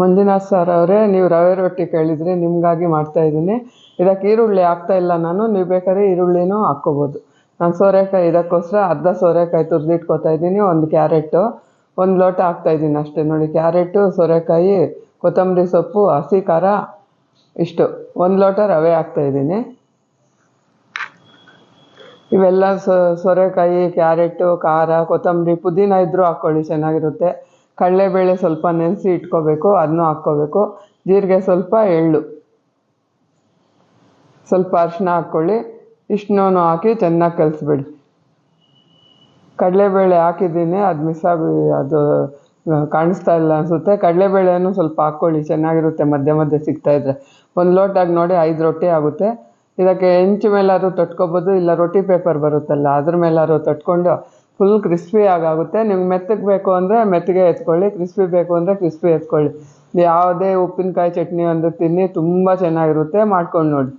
Manjunath sir ಅವರೇ, ನೀವು ರವೆ ರೊಟ್ಟಿ ಕೇಳಿದ್ರಿ ನಿಮಗಾಗಿ ಮಾಡ್ತಾ ಇದ್ದೀನಿ. ಇದಕ್ಕೆ ಈರುಳ್ಳಿ ಹಾಕ್ತಾ ಇಲ್ಲ ನಾನು, ನೀವು ಬೇಕಾದ್ರೆ ಈರುಳ್ಳಿನೂ ಹಾಕ್ಕೋಬೋದು. ನಾನು ಸೋರೆಕಾಯಿ ಇದಕ್ಕೋಸ್ಕರ ಅರ್ಧ ಸೋರೆಕಾಯಿ ತುರಿದಿಟ್ಕೋತಾ ಇದ್ದೀನಿ, ಒಂದು ಕ್ಯಾರೆಟು. ಒಂದು ಲೋಟ ಹಾಕ್ತಾ ಇದ್ದೀನಿ ಅಷ್ಟೇ, ನೋಡಿ ಕ್ಯಾರೆಟು, ಸೋರೆಕಾಯಿ, ಕೊತ್ತಂಬರಿ ಸೊಪ್ಪು, ಹಸಿ ಖಾರ, ಇಷ್ಟು. ಒಂದು ಲೋಟ ರವೆ ಹಾಕ್ತಾ ಇದ್ದೀನಿ. ಇವೆಲ್ಲ ಸೋರೆಕಾಯಿ, ಕ್ಯಾರೆಟು, ಖಾರ, ಕೊತ್ತಂಬರಿ, ಪುದೀನ ಇದ್ದರೂ ಹಾಕ್ಕೊಳ್ಳಿ, ಚೆನ್ನಾಗಿರುತ್ತೆ. ಕಡಲೆಬೇಳೆ ಸ್ವಲ್ಪ ನೆನೆಸಿ ಇಟ್ಕೋಬೇಕು ಅದನ್ನು ಹಾಕ್ಕೋಬೇಕು. ಜೀರಿಗೆ ಸ್ವಲ್ಪ ಎಳ್ಳು. ಸ್ವಲ್ಪ ಅರಿಶಿನ ಹಾಕ್ಕೊಳ್ಳಿ. ಇಷ್ಟನೂ ಹಾಕಿ ಚೆನ್ನಾಗಿ ಕಲಿಸ್ಬಿಡಿ. ಕಡಲೆಬೇಳೆ ಹಾಕಿದ್ದೀನಿ, ಅದು ಮಿಸ್ ಆಗಿ ಅದು ಕಾಣಿಸ್ತಾ ಇಲ್ಲ ಅನಿಸುತ್ತೆ. ಕಡಲೆಬೇಳೆನೂ ಸ್ವಲ್ಪ ಹಾಕ್ಕೊಳ್ಳಿ, ಚೆನ್ನಾಗಿರುತ್ತೆ, ಮಧ್ಯೆ ಮಧ್ಯೆ ಸಿಗ್ತಾ ಇದ್ರೆ. ಒಂದು ಲೋಟಾಗಿ ನೋಡಿ ಐದು ರೊಟ್ಟಿ ಆಗುತ್ತೆ. ಇದಕ್ಕೆ ಹೆಂಚು ಮೇಲಾದ್ರೂ ತಟ್ಕೋಬೋದು, ಇಲ್ಲ ರೊಟ್ಟಿ ಪೇಪರ್ ಬರುತ್ತಲ್ಲ, ಅದ್ರ ಮೇಲಾದ್ರೂ ತೊಟ್ಕೊಂಡು ಫುಲ್ ಕ್ರಿಸ್ಪಿ ಆಗುತ್ತೆ ನಿಮ್ಗೆ ಮೆತ್ತಗೆ ಬೇಕು ಅಂದರೆ ಮೆತ್ತಗೆ ಎತ್ಕೊಳ್ಳಿ ಕ್ರಿಸ್ಪಿ ಬೇಕು ಅಂದರೆ ಕ್ರಿಸ್ಪಿ ಎತ್ಕೊಳ್ಳಿ. ಯಾವುದೇ ಉಪ್ಪಿನಕಾಯಿ ಚಟ್ನಿ ಒಂದು ತಿನ್ನಿ, ತುಂಬ ಚೆನ್ನಾಗಿರುತ್ತೆ. ಮಾಡ್ಕೊಂಡು ನೋಡಿ.